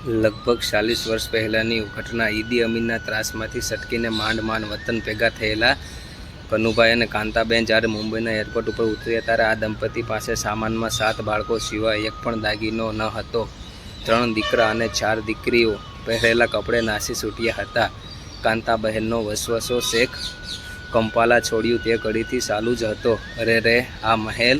લગભગ ચાલીસ વર્ષ પહેલાંની ઘટના ઈદી અમીનના ત્રાસમાંથી સટકીને માંડ માંડ વતન ભેગા થયેલા કનુભાઈ અને કાંતાબેન જ્યારે મુંબઈના એરપોર્ટ ઉપર ઉતર્યા ત્યારે આ દંપતી પાસે સામાનમાં સાત બાળકો સિવાય એક પણ દાગીનો ન હતો. ત્રણ દીકરા અને ચાર દીકરીઓ પહેરેલા કપડે નાસી છૂટ્યા હતા. કાંતાબહેનનો વસવસો શેખ કંપાલા છોડ્યું તે ઘડીથી ચાલુ જ હતો. અરે રે, આ મહેલ,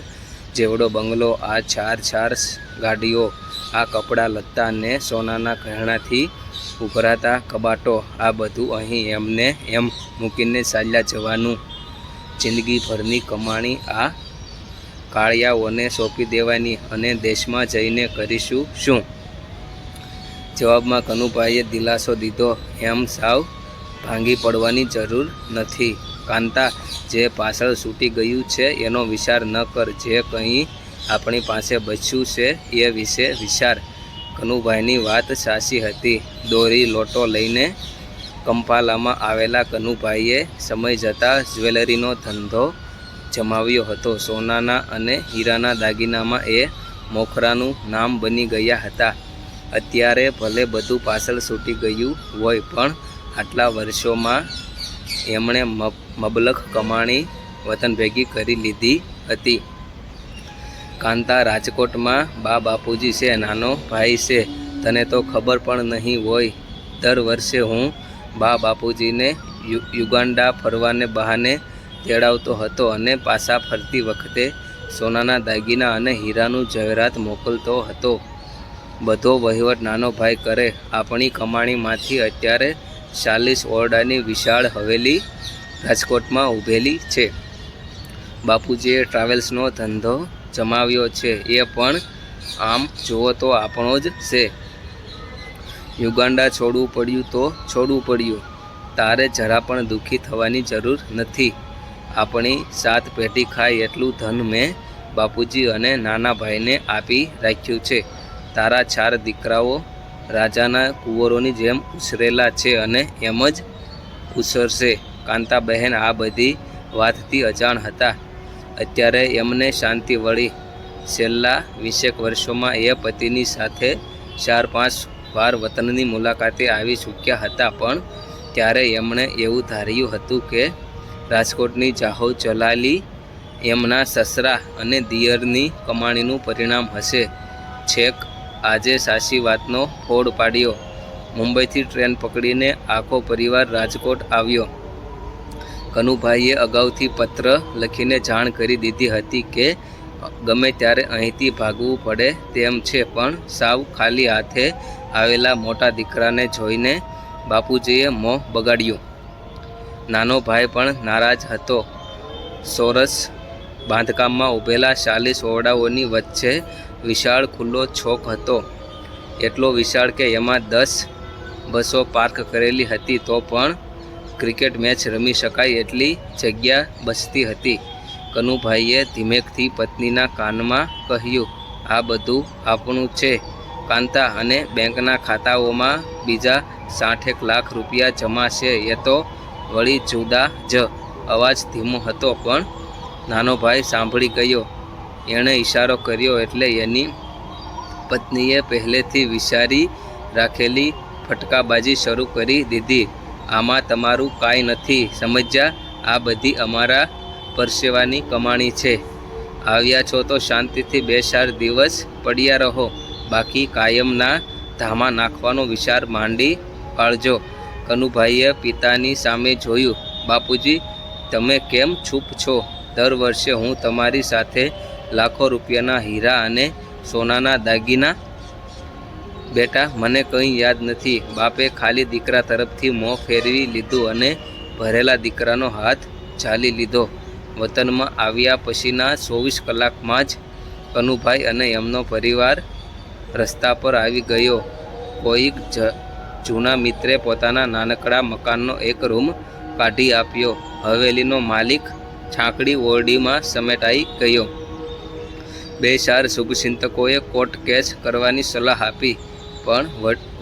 જેવડો બંગલો, આ ચાર ચાર ગાડીઓ આ કપડાં લત્તા ને સોનાના ઘરણાથી ઉભરાતા કબાટો, આ બધું અહીં એમને એમ મૂકીને ચાલ્યા જવાનું. જિંદગીભરની કમાણી આ કાળિયાઓને સોંપી દેવાની અને દેશમાં જઈને કરીશું શું? જવાબમાં કનુભાઈએ દિલાસો દીધો, એમ સાવ ભાંગી પડવાની જરૂર નથી. કાંતા, જે પાછળ છૂટી ગયું છે એનો વિચાર ન કર. જે કંઈ આપણી પાસે બચ્યું છે એ વિશે વિચાર. કનુભાઈની વાત સાચી હતી. દોરી લોટો લઈને કંપાલામાં આવેલા કનુભાઈએ સમય જતાં જ્વેલરીનો ધંધો જમાવ્યો હતો. સોનાના અને હીરાના દાગીનામાં એ મોખરાનું નામ બની ગયા હતા. અત્યારે ભલે બધું પાછળ છૂટી ગયું હોય, પણ આટલા વર્ષોમાં એમણે મબ મબલખ કમાણી વતન ભેગી કરી લીધી હતી. કાંતા રાજકોટમાં બા બાપુજી છે, નાનો ભાઈ છે, તને તો ખબર પણ નહીં હોય. દર વર્ષે હું બા બાપુજીને યુગાન્ડા ફરવાને બહાને તેડાવતો હતો અને પાછા ફરતી વખતે સોનાના દાગીના અને હીરાનું જવેરાત મોકલતો હતો. બધો વહીવટ નાનો ભાઈ કરે. આપણી કમાણીમાંથી અત્યારે ચાલીસ ઓરડાની વિશાળ હવેલી રાજકોટમાં ઊભેલી છે. બાપુજીએ ટ્રાવેલ્સનો ધંધો જમાવ્યો છે. એ પણ આમ જુઓ તો આપણો જ છે. યુગાન્ડા છોડવું પડ્યું તો છોડવું પડ્યું. તારે જરા પણ દુઃખી થવાની જરૂર નથી. આપણી સાત પેટી ખાય એટલું ધન મેં બાપુજી અને નાના ભાઈને આપી રાખ્યું છે. તારા ચાર દીકરાઓ રાજાના કુંવરોની જેમ ઉછરેલા છે અને એમ જ ઉછરશે. કાંતાબહેન આ બધી વાતથી અજાણ હતા. અત્યારે એમને શાંતિ વળી છેલ્લા વીસેક વર્ષોમાં એ પતિની સાથે ચાર પાંચ વાર વતનની મુલાકાતે આવી ચૂક્યા હતા, પણ ત્યારે એમણે એવું ધાર્યું હતું કે રાજકોટની જાહો ચલાલી, એમના સસરા અને દિયરની કમાણીનું પરિણામ હશે. છેક આજે સાચી વાતનો ફોડ પાડ્યો. મુંબઈથી ટ્રેન પકડીને આખો પરિવાર રાજકોટ આવ્યો. કનુભાઈએ અગાઉથી પત્ર લખીને જાણ કરી દીધી હતી કે ગમે ત્યારે અહીંથી ભાગવું પડે તેમ છે, પણ સાવ ખાલી હાથે આવેલા મોટા દીકરાને જોઈને બાપુજીએ મોં બગાડ્યું. નાનો ભાઈ પણ નારાજ હતો. સોરસ બાંધકામમાં ઊભેલા ચાલીસ ઓરડાઓની વચ્ચે વિશાળ ખુલ્લો છોક હતો. એટલો વિશાળ કે એમાં દસ બસો પાર્ક કરેલી હતી તો પણ ક્રિકેટ મેચ રમી શકાય એટલી જગ્યા બચતી હતી. કનુભાઈએ ધીમેકથી પત્નીના કાનમાં કહ્યું, આ બધું આપણું છે. કાંતા અને બેંકના ખાતાઓમાં બીજા સાઠેક લાખ રૂપિયા જમાશે, એ તો વળી જુદા જ. અવાજ ધીમો હતો, પણ નાનો ભાઈ સાંભળી ગયો. એણે ઈશારો કર્યો એટલે એની પત્નીએ પહેલેથી વિચારી રાખેલી ફટકાબાજી શરૂ કરી દીધી. આમાં તમારું કાંઈ નથી, સમજ્યા? આ બધી અમારા પરસેવાની કમાણી છે. આવ્યા છો તો શાંતિથી બે ચાર દિવસ પડ્યા રહો. બાકી કાયમના ધામા નાખવાનો વિચાર માંડી પાળજો કનુભાઈએ પિતાની સામે જોયું, બાપુજી, તમે કેમ ચૂપ છો? દર વર્ષે હું તમારી સાથે લાખો રૂપિયાના હીરા અને સોનાના દાગીના બેટા, મને કંઈ યાદ નથી. બાપે ખાલી દીકરા તરફથી મોં ફેરવી લીધું અને ભરેલા દીકરાનો હાથ ઝાલી લીધો. વતનમાં આવ્યા પછીના ચોવીસ કલાકમાં જ કનુભાઈ અને એમનો પરિવાર રસ્તા પર આવી ગયો. કોઈક જ જૂના મિત્રે પોતાના નાનકડા મકાનનો એક રૂમ કાઢી આપ્યો. હવેલીનો માલિક છાંકડી ઓરડીમાં સમેટાઈ ગયો. બે ચાર શુભચિંતકોએ કોર્ટ કેસ કરવાની સલાહ આપી. પણ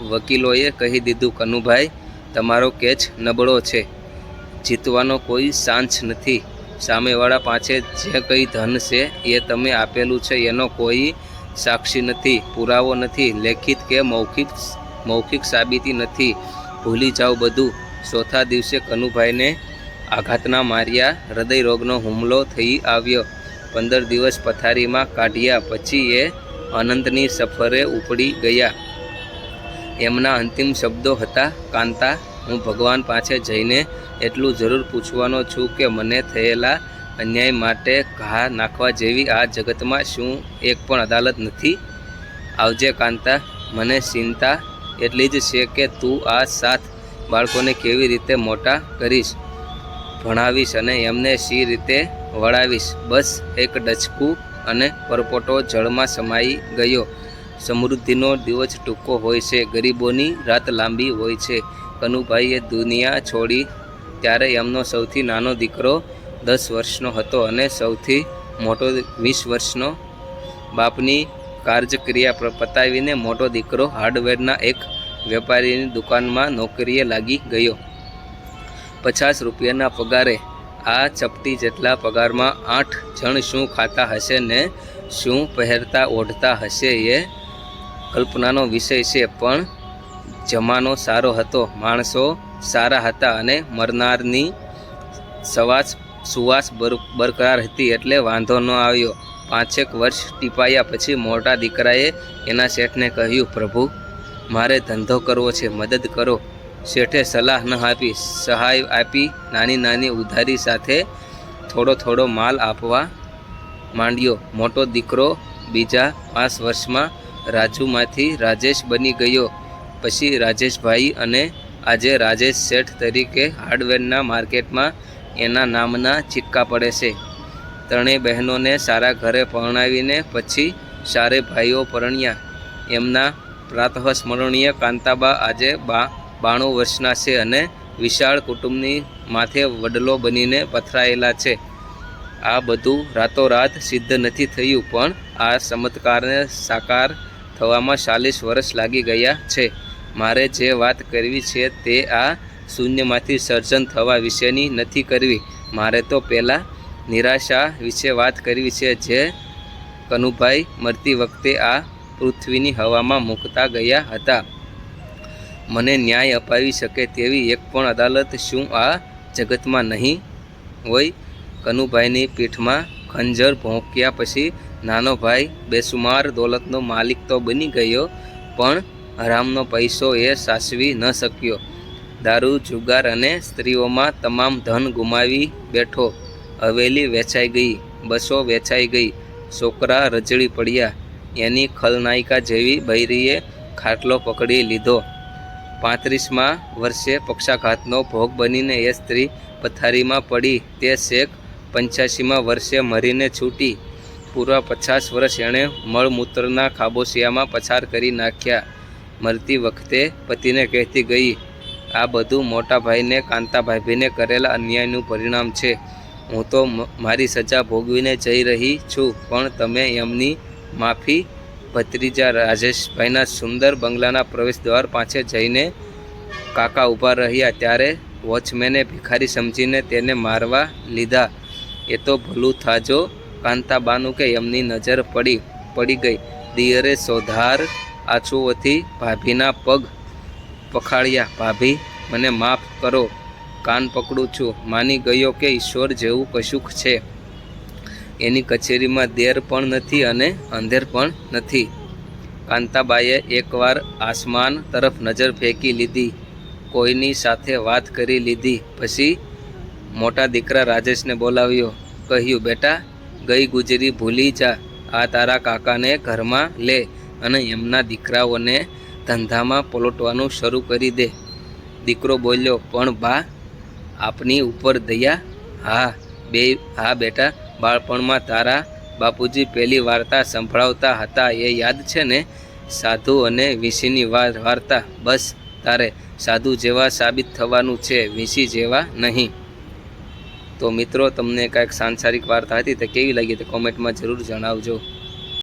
વકીલોએ કહી દીધું, કનુભાઈ, તમારો કેચ નબળો છે. જીતવાનો કોઈ સાંચ નથી. સામેવાળા પાસે જે કંઈ ધન છે, એ તમે આપેલું છે, એનો કોઈ સાક્ષી નથી. પુરાવો નથી. લેખિત કે મૌખિક મૌખિક સાબિતી નથી. ભૂલી જાઓ બધું. ચોથા દિવસે કનુભાઈને આઘાતના માર્યા. હૃદય રોગનો હુમલો થઈ આવ્યો. પંદર દિવસ પથારીમાં કાઢ્યા. પછી એ અનંતની સફરે ઉપડી ગયા. એમના અંતિમ શબ્દો હતા, કાંતા, હું ભગવાન પાસે જઈને એટલું જરૂર પૂછવાનો છું કે મને થયેલા અન્યાય માટે ઘા નાખવા જેવી આ જગતમાં શું એક પણ અદાલત નથી? આવજે, કાંતા, મને ચિંતા એટલી જ છે કે તું આ સાથ બાળકોને કેવી રીતે મોટા કરીશ? ભણાવીશ અને એમને સી રીતે વળાવીશ? બસ એક ડચકું અને પરપોટો જળમાં સમાઈ ગયો. સમૃદ્ધિનો દિવસ ટૂંકો હોય છે. ગરીબોની રાત લાંબી હોય છે. કનુભાઈએ દુનિયા છોડી ત્યારે એમનો સૌથી નાનો દીકરો દસ વર્ષનો હતો અને સૌથી મોટો વીસ વર્ષનો બાપની કાર્યક્રિયા પતાવીને મોટો દીકરો હાર્ડવેરના એક વેપારીની દુકાનમાં નોકરીએ લાગી ગયો. પચાસ રૂપિયાના પગારે આ ચપટી જેટલા પગારમાં આઠ જણ શું ખાતા હશે ને શું પહેરતા ઓઢતા હશે એ કલ્પનાનો વિષય છે, પણ જમાનો સારો હતો. માણસો સારા હતા અને મરનારની સવાસ, સુવાસ બર, બરકરાર હતી એટલે વાંધો ન આવ્યો. પાંચેક વર્ષ ટીપાયા પછી મોટા દીકરાએ એના શેઠને કહ્યું, પ્રભુ, મારે ધંધો કરવો છે, મદદ કરો. શેઠે સલાહ ન આપી. સહાય આપી નાની નાની ઉધારી સાથે થોડો થોડો માલ આપવા માંડ્યો. મોટો દીકરો બીજા પાંચ વર્ષમાં રાજુમાંથી રાજેશ બની ગયો. પછી રાજેશભાઈ અને આજે રાજેશ શેઠ તરીકે હાર્ડવેરના માર્કેટમાં એના નામના સિક્કા પડે છે. ત્રણેય બહેનોને સારા ઘરે પરણાવીને પછી સારે ભાઈઓ પરણ્યા. એમના પ્રાતઃ સ્મરણીય કાંતાબા આજે બા, બાણું વર્ષના છે અને વિશાળ કુટુંબની માથે વડલો બનીને પથરાયેલા છે. આ બધું રાતોરાત સિદ્ધ નથી થયું, પણ આ ચમત્કારને સાકાર થવામાં ચાલીસ વર્ષ લાગી ગયા છે. મારે જે વાત કરવી છે તે આ શૂન્યમાંથી સર્જન થવા વિશેની નથી કરવી. મારે તો પહેલાં નિરાશા વિશે વાત કરવી છે જે કનુભાઈ મરતી વખતે આ પૃથ્વીની હવામાં મૂકતા ગયા હતા. મને ન્યાય અપાવી શકે તેવી એક પણ અદાલત શું આ જગતમાં નહીં હોય? કનુભાઈની પીઠમાં ખંજર ભોંક્યા પછી નાનો ભાઈ બેસુમાર દોલતનો માલિક તો બની ગયો, પણ હરામનો પૈસો એ સાચવી ન શક્યો. દારૂ, જુગાર અને સ્ત્રીઓમાં તમામ ધન ગુમાવી બેઠો. હવેલી વેચાઈ ગઈ, બસો વેચાઈ ગઈ, છોકરા રજળી પડ્યા. એની ખલનાયિકા જેવી બૈરીએ ખાટલો પકડી લીધો. પાંત્રીસમાં વર્ષે પક્ષાઘાતનો ભોગ બનીને એ સ્ત્રી પથારીમાં પડી. તે શેખ પંચ્યાસીમાં વર્ષે મરીને છૂટી પૂરા પચાસ વર્ષ એણે મળમૂત્રના ખાબોશિયામાં પછાર કરી નાખ્યા. મરતી વખતે પતિને કહેતી ગઈ, આ બધું મોટા ભાઈને કરેલા અન્યાયનું પરિણામ છે. હું તો મારી સજા ભોગવીને જઈ રહી છું, પણ તમે એમની માફી ભત્રીજા રાજેશભાઈના સુંદર બંગલાના પ્રવેશ દ્વાર પાસે જઈને કાકા ઊભા રહ્યા ત્યારે વોચમેને ભિખારી સમજીને તેને મારવા લીધા. એ તો ભલું થાજો. કાંતાબાનું કે એમની નજર પડી પડી ગઈ. દિયરે સોધાર આછુઓથી ભાભીના પગ પખાડ્યા ભાભી, મને માફ કરો. કાન પકડું છું. માની ગયો કે ઈશ્વર જેવું કશુંક છે. એની કચેરીમાં દેર પણ નથી અને અંધેર પણ નથી. કાંતાબાઈએ એકવાર આસમાન તરફ નજર ફેંકી લીધી. કોઈની સાથે વાત કરી લીધી. પછી મોટા દીકરા રાજેશને બોલાવ્યો. કહ્યું, બેટા, ગઈ ગુજરી ભૂલી જા. આ તારા કાકાને ઘરમાં લે અને એમના દીકરાઓને ધંધામાં પલોટવાનું શરૂ કરી દે. દીકરો બોલ્યો, પણ બા, આપની ઉપર દયા? હા, બે, હા, બેટા, બાળપણમાં તારા બાપુજી પહેલી વાર્તા સંભળાવતા હતા. એ યાદ છે ને? સાધુ અને વાર વાર્તા. બસ, તારે સાધુ જેવા સાબિત થવાનું છે વિશી જેવા નહીં. તો મિત્રો તમને કાંઈક સાંસારિક વાર્તા હતી તે કેવી લાગી તે કોમેન્ટમાં જરૂર જણાવજો.